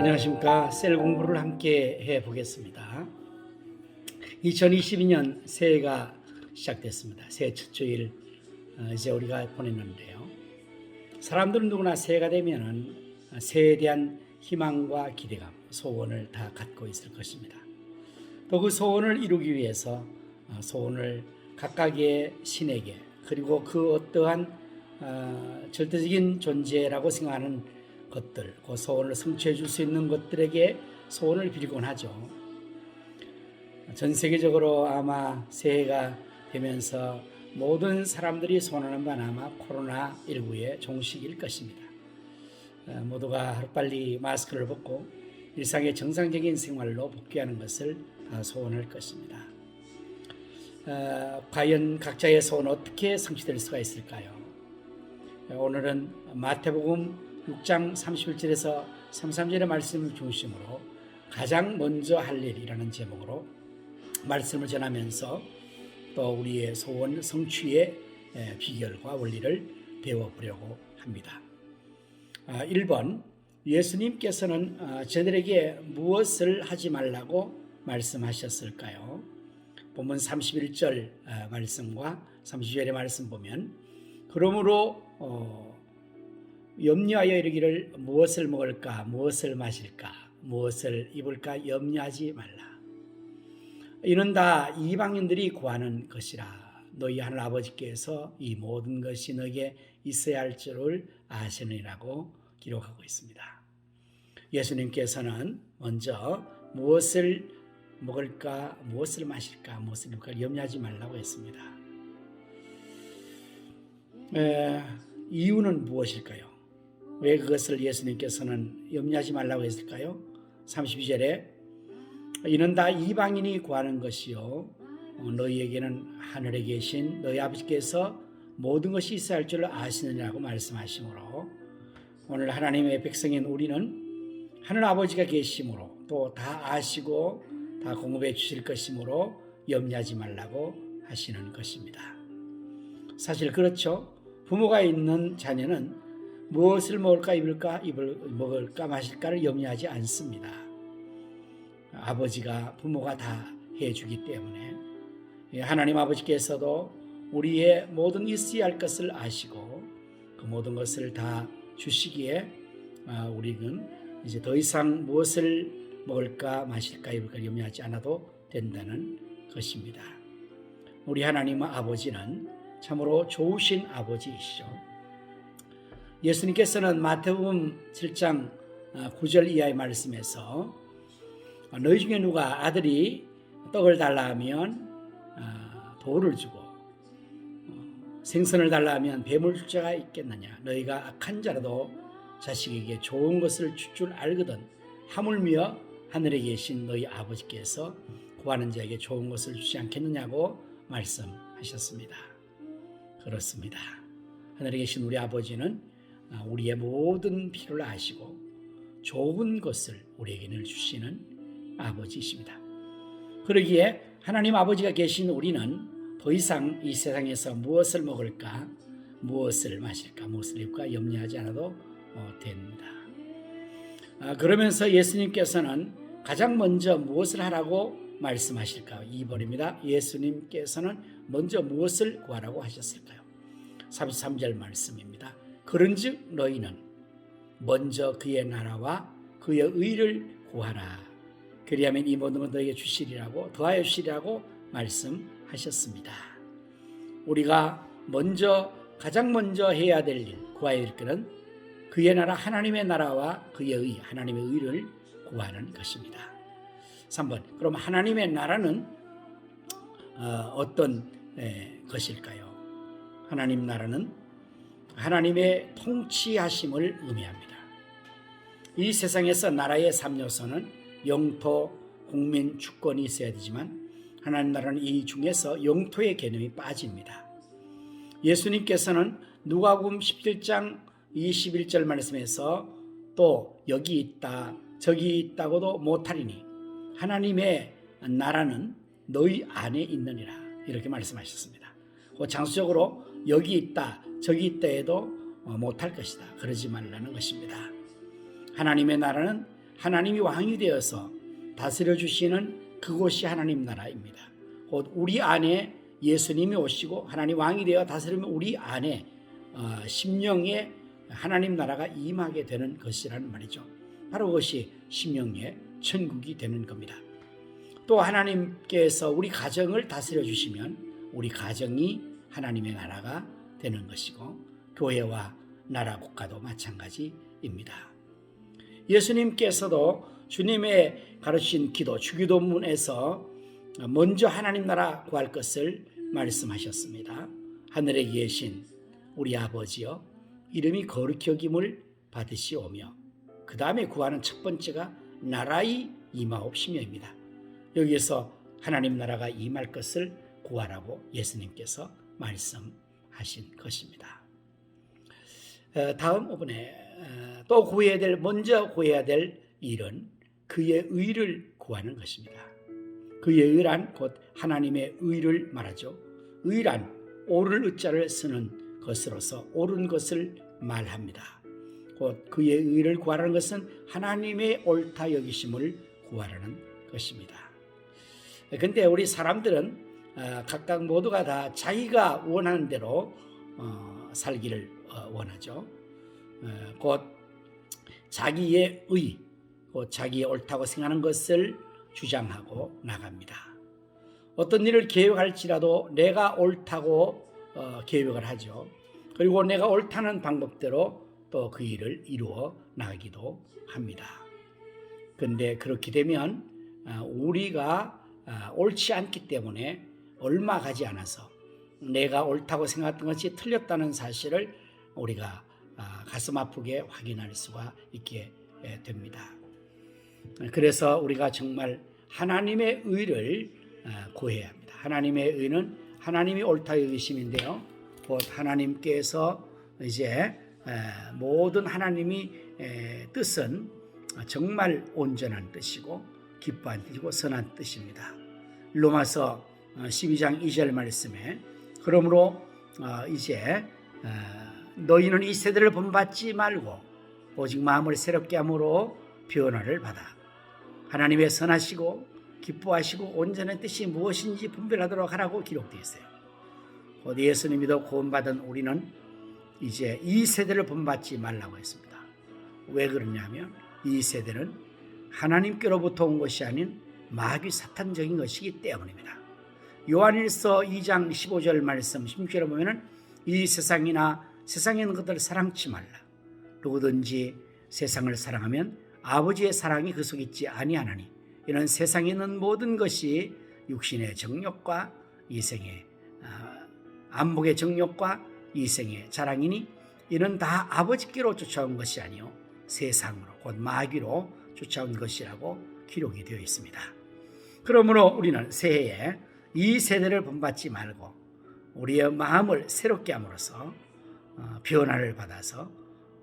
안녕하십니까. 셀 공부를 함께 해 보겠습니다. 2022년 새해가 시작됐습니다. 새해 첫 주일 어, 이제 우리가 보냈는데요. 사람들은 누구나 새해가 되면은 새해에 대한 희망과 기대감, 소원을 다 갖고 있을 것입니다. 또 그 소원을 이루기 위해서 어, 소원을 각각의 신에게 그리고 그 어떠한 어, 절대적인 존재라고 생각하는 것들, 그 소원을 성취해 줄 수 있는 것들에게 소원을 빌곤 하죠. 전 세계적으로 아마 새해가 되면서 모든 사람들이 소원하는 바는 아마 코로나19의 종식일 것입니다. 어, 모두가 하루빨리 마스크를 벗고 일상의 정상적인 생활로 복귀하는 것을 다 소원할 것입니다. 어, 과연 각자의 소원 어떻게 성취될 수가 있을까요? 오늘은 마태복음 6장 31절에서 33절의 말씀을 중심으로 가장 먼저 할 일이라는 제목으로 말씀을 전하면서 또 우리의 소원 성취의 에, 비결과 원리를 배워보려고 합니다. 아, 1번 예수님께서는 아, 저들에게 무엇을 하지 말라고 말씀하셨을까요? 본문 31절 아, 말씀과 32절의 말씀 보면 그러므로 어, 염려하여 이르기를 무엇을 먹을까? 무엇을 마실까? 무엇을 입을까? 염려하지 말라. 이는 다 이방인들이 구하는 것이라. 너희 하늘 아버지께서 이 모든 것이 너에게 있어야 할 줄을 아시느니라고 기록하고 있습니다. 예수님께서는 먼저 무엇을 먹을까? 무엇을 마실까? 무엇을 입을까? 염려하지 말라고 했습니다. 에, 이유는 무엇일까요? 왜 그것을 예수님께서는 염려하지 말라고 했을까요? 32절에 이는 다 이방인이 구하는 것이요 어, 너희에게는 하늘에 계신 너희 아버지께서 모든 것이 있어야 할 줄 아시느냐고 말씀하시므로 오늘 하나님의 백성인 우리는 하늘 아버지가 계심으로 또 다 아시고 다 공급해 주실 것이므로 염려하지 말라고 하시는 것입니다. 사실 그렇죠. 부모가 있는 자녀는 무엇을 먹을까 입을까 입을 먹을까 마실까를 염려하지 않습니다. 아버지가 부모가 다 해주기 때문에 예, 하나님 아버지께서도 우리의 모든 있어야 할 것을 아시고 그 모든 것을 다 주시기에 아, 우리는 이제 더 이상 무엇을 먹을까 마실까 입을까 염려하지 않아도 된다는 것입니다. 우리 하나님 아버지는 참으로 좋으신 아버지이시죠. 예수님께서는 마태복음 7장 9절 이하의 말씀에서 너희 중에 누가 아들이 떡을 달라 하면 아, 돌을 주고 어, 생선을 달라 하면 뱀을 줄 자가 있겠느냐 너희가 악한 자라도 자식에게 좋은 것을 줄 줄 알거든 하물며 하늘에 계신 너희 아버지께서 구하는 자에게 좋은 것을 주지 않겠느냐고 말씀하셨습니다. 그렇습니다. 하늘에 계신 우리 아버지는 아, 우리의 모든 필요를 아시고 좋은 것을 우리에게 늘 주시는 아버지이십니다. 그러기에 하나님 아버지가 계신 우리는 더 이상 이 세상에서 무엇을 먹을까, 무엇을 마실까, 무엇을 입을까 염려하지 않아도 어, 됩니다. 아, 그러면서 예수님께서는 가장 먼저 무엇을 하라고 말씀하실까요? 2번입니다. 예수님께서는 먼저 무엇을 구하라고 하셨을까요? 33절 말씀입니다. 그런즉 너희는 먼저 그의 나라와 그의 의를 구하라. 그리하면 이 모든 것 너에게 주시리라고 더하여 주시리라고 말씀하셨습니다. 우리가 먼저 가장 먼저 해야 될 일, 구해야 될 것은 그의 나라 하나님의 나라와 그의 의, 하나님의 의를 구하는 것입니다. 3번. 그럼 하나님의 나라는 어, 떤 것일까요? 하나님 나라는 하나님의 통치하심을 의미합니다. 이 세상에서 나라의 3요소는 영토, 국민, 주권이 있어야 되지만 하나님 나라는 이 중에서 영토의 개념이 빠집니다. 예수님께서는 누가복음 17장 21절 말씀에서 또 여기 있다 저기 있다고도 못하리니 하나님의 나라는 너희 안에 있느니라 이렇게 말씀하셨습니다. 그 장수적으로 여기 있다 저기 있다 해도 못할 것이다 그러지 말라는 것입니다. 하나님의 나라는 하나님이 왕이 되어서 다스려 주시는 그곳이 하나님 나라입니다. 곧 우리 안에 예수님이 오시고 하나님 왕이 되어 다스리면 우리 안에 어, 심령에 하나님 나라가 임하게 되는 것이라는 말이죠. 바로 그것이 심령의 천국이 되는 겁니다. 또 하나님께서 우리 가정을 다스려 주시면 우리 가정이 하나님의 나라가 되는 것이고 교회와 나라 국가도 마찬가지입니다. 예수님께서도 주님의 가르친 기도 주기도문에서 먼저 하나님 나라 구할 것을 말씀하셨습니다. 하늘에 계신 우리 아버지여 이름이 거룩히 여김을 받으시오며 그 다음에 구하는 첫 번째가 나라의 임하옵시며입니다. 여기에서 하나님 나라가 임할 것을 구하라고 예수님께서 말씀 하신 것입니다. 어, 다음 5분에 또 구해야 될 먼저 구해야 될 일은 그의 의를 구하는 것입니다. 그의 의란 곧 하나님의 의를 말하죠. 의란 옳을 의자를 쓰는 것으로서 옳은 것을 말합니다. 곧 그의 의를 구하라는 것은 하나님의 옳다 여기심을 구하라는 것입니다. 근데 우리 사람들은 어, 각각 모두가 다 자기가 원하는 대로 어, 살기를 어, 원하죠. 곧 자기의 의, 곧 자기의 옳다고 생각하는 것을 주장하고 나갑니다. 어떤 일을 계획할지라도 내가 옳다고 계획을 하죠. 그리고 내가 옳다는 방법대로 또 그 일을 이루어 나가기도 합니다. 근데 그렇게 되면 우리가 옳지 않기 때문에 얼마 가지 않아서 내가 옳다고 생각했던 것이 틀렸다는 사실을 우리가 가슴 아프게 확인할 수가 있게 됩니다. 그래서 우리가 정말 하나님의 의를 구해야 합니다. 하나님의 의는 하나님이 옳다 여기심인데요. 곧 하나님께서 이제 모든 하나님이 뜻은 정말 온전한 뜻이고 기뻐한 뜻이고 선한 뜻입니다. 로마서 12장 2절 말씀에 그러므로 어, 이제 어, 너희는 이 세대를 본받지 말고 오직 마음을 새롭게 함으로 변화를 받아 하나님의 선하시고 기뻐하시고 온전한 뜻이 무엇인지 분별하도록 하라고 기록되어 있어요. 곧 예수님이도 구원받은 우리는 이제 이 세대를 본받지 말라고 했습니다. 왜 그러냐면 이 세대는 하나님께로부터 온 것이 아닌 마귀 사탄적인 것이기 때문입니다. 요한일서 2장 15절 말씀 16절에 보면은 이 세상이나 세상에 있는 것들을 사랑치 말라. 누구든지 세상을 사랑하면 아버지의 사랑이 그 속에 있지 아니하나니 이는 세상에 있는 모든 것이 육신의 정욕과 이생의 아, 안목의 정욕과 이생의 자랑이니 이는 다 아버지께로 쫓아온 것이 아니요 세상으로 곧 마귀로 쫓아온 것이라고 기록이 되어 있습니다. 그러므로 우리는 새해에 이 세대를 본받지 말고 우리의 마음을 새롭게 함으로써 어, 변화를 받아서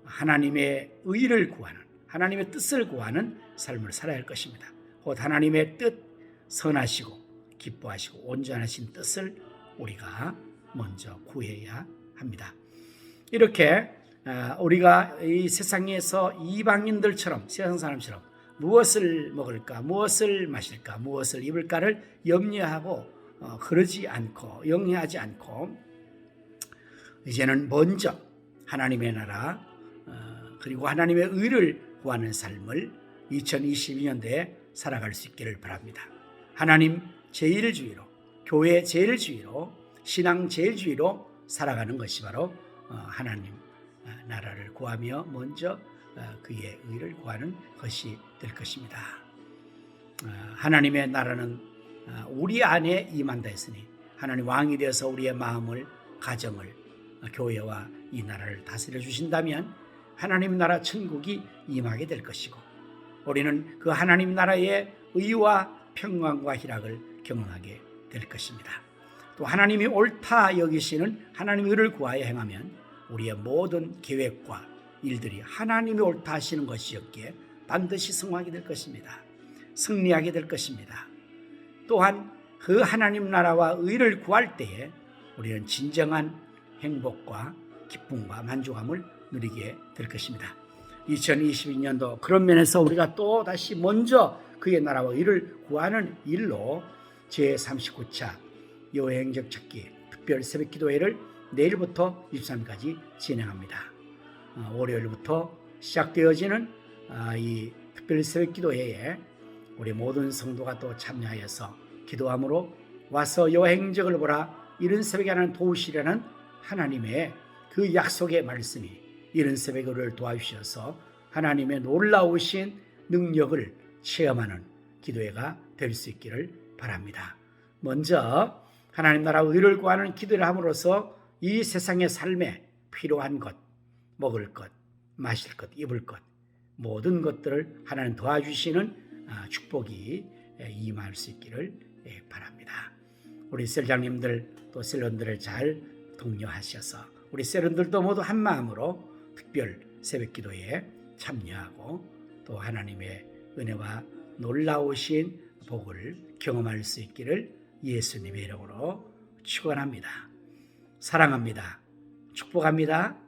하나님의 의를 구하는 하나님의 뜻을 구하는 삶을 살아야 할 것입니다. 곧 하나님의 뜻 선하시고 기뻐하시고 온전하신 뜻을 우리가 먼저 구해야 합니다. 이렇게 어, 우리가 이 세상에서 이방인들처럼 세상 사람처럼 무엇을 먹을까, 무엇을 마실까, 무엇을 입을까를 염려하고 어, 그러지 않고 영리하지 않고 이제는 먼저 하나님의 나라 어, 그리고 하나님의 의를 구하는 삶을 2022년도에 살아갈 수 있기를 바랍니다. 하나님 제일주의로 교회 제일주의로 신앙 제일주의로 살아가는 것이 바로 어, 하나님 나라를 구하며 먼저 그의 의를 구하는 것이 될 것입니다. 하나님의 나라는 어, 우리 안에 임한다 했으니 하나님 왕이 되어서 우리의 마음을 가정을 어, 교회와 이 나라를 다스려 주신다면 하나님 나라 천국이 임하게 될 것이고 우리는 그 하나님 나라의 의와 평강과 희락을 경험하게 될 것입니다. 또 하나님이 옳다 여기시는 하나님의 의를 구하여 행하면 우리의 모든 계획과 일들이 하나님이 옳다 하시는 것이었기에 반드시 성공하게 될 것입니다. 승리하게 될 것입니다. 또한 그 하나님 나라와 의를 구할 때에 우리는 진정한 행복과 기쁨과 만족함을 누리게 될 것입니다. 2022년도 그런 면에서 우리가 또 다시 먼저 그의 나라와 이를 구하는 일로 제39차 여행적 찾기 특별 새벽 기도회를 내일부터 23일까지 진행합니다. 어, 월요일부터 시작되어지는 아, 이 특별 새벽 기도회에 우리 모든 성도가 또 참여하여서 기도함으로 와서 여행적을 보라 이른 새벽에 하는 도우시려는 하나님의 그 약속의 말씀이 이른 새벽에 우리를 도와주셔서 하나님의 놀라우신 능력을 체험하는 기도회가 될 수 있기를 바랍니다. 먼저 하나님 나라 의를 구하는 기도를 함으로써 이 세상의 삶에 필요한 것, 먹을 것, 마실 것, 입을 것 모든 것들을 하나님 도와주시는 아, 축복이 예, 임할 수 있기를 예, 바랍니다. 우리 셀장님들 또 셀런들을 잘 독려하셔서 우리 셀런들도 모두 한 마음으로 특별 새벽 기도에 참여하고 또 하나님의 은혜와 놀라우신 복을 경험할 수 있기를 예수님의 이름으로 축원합니다. 사랑합니다. 축복합니다.